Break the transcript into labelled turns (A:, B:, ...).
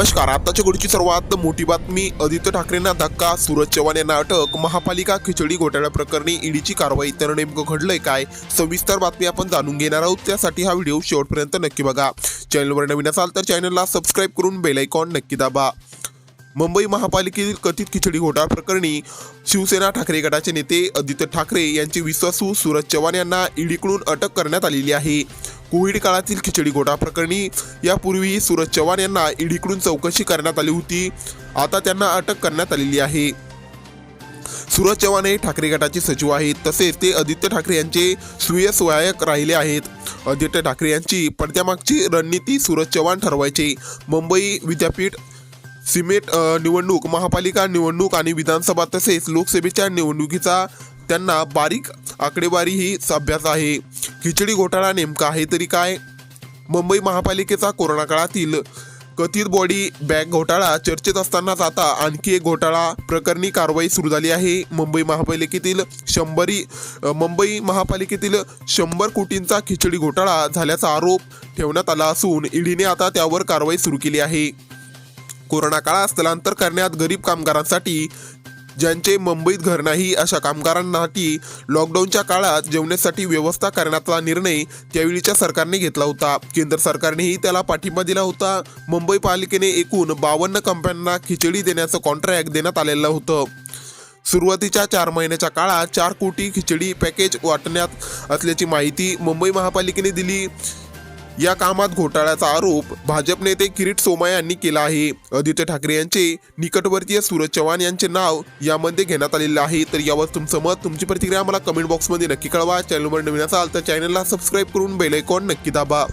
A: नमस्कार आताच्या घडीची सर्वात मोठी बातमी आदित्य ठाकरेंना धक्का सूरज चव्हाण यांना अटक महापालिका खिचडी घोटाळ्या प्रकरणी ईडीची कारवाई तर नेमकं घडलंय काय? सविस्तर बातमी आपण जाणून घेणार आहोत त्यासाठी हा व्हिडिओ शेवटपर्यंत नक्की बघा. चॅनलवर नवीन असाल तर चॅनलला सबस्क्राईब करून बेलायकॉन नक्की दाबा. मुंबई महापालिकेतील कथित खिचडी घोटाळा प्रकरणी शिवसेना ठाकरे गटाचे नेते आदित्य ठाकरे यांचे विश्वासू सूरज चव्हाण यांना ईडीकडून अटक करण्यात आलेली आहे. कोविड काळातील खिचडी घोटाळा प्रकरणी यापूर्वीही सूरज चव्हाण यांना ईडीकडून चौकशी करण्यात आली होती. आता त्यांना अटक करण्यात आलेली आहे. सूरज चव्हाण हे ठाकरे गटाचे सचिव आहेत. तसेच ते आदित्य ठाकरे यांचे सुय सहाय्यक राहिले आहेत. आदित्य ठाकरे यांची पडद्यामागची रणनीती सूरज चव्हाण ठरवायचे. मुंबई विद्यापीठ सिमेट निवडणूक महापालिका निवडणूक आणि विधानसभा तसेच लोकसभेच्या निवडणुकीचा त्यांना बारीक आकडेवारी ही अभ्यास आहे. खिचडी घोटाळा नेमका आहे तरी काय? मुंबई महापालिकेचा कोरोना काळातील कथित बॉडी बॅग घोटाळा चर्चेत असतानाच आता आणखी एक घोटाळा प्रकरणी कारवाई सुरू झाली आहे. मुंबई महापालिकेतील शंभरी मुंबई महापालिकेतील शंभर कोटींचा खिचडी घोटाळा झाल्याचा आरोप ठेवण्यात आला असून ईडीने आता त्यावर कारवाई सुरू केली आहे. कोरोना काळात स्थलांतर करण्यात गरीब कामगारांसाठी ज्यांचे मुंबईत घर नाही अशा कामगारांसाठी लॉकडाऊनच्या काळात जेवणासाठी व्यवस्था करण्याचा निर्णय त्यावेळीच्या सरकारने घेतला होता. केंद्र सरकारनेही त्याला पाठिंबा दिला होता. मुंबई पालिकेने एकूण बावन्न कंपन्यांना खिचडी देण्याचं कॉन्ट्रॅक्ट देण्यात आलेलं होतं. सुरुवातीच्या चार महिन्याच्या काळात चार कोटी खिचडी पॅकेज वाटण्यात असल्याची माहिती मुंबई महापालिकेने दिली. या कामात घोटाळ्याचा आरोप भाजप नेते किरीट सोमाया यांनी केला आहे. आदित्य ठाकरे यांचे निकटवर्तीय सूरज चव्हाण यांचे नाव यामध्ये घेण्यात आलेले आहे. तर यावर तुमचं मत तुमची प्रतिक्रिया मला कमेंट बॉक्समध्ये नक्की कळवा. चॅनलवर नवीन असाल तर चॅनलला सबस्क्राईब करून बेल आयकॉन नक्की दाबा.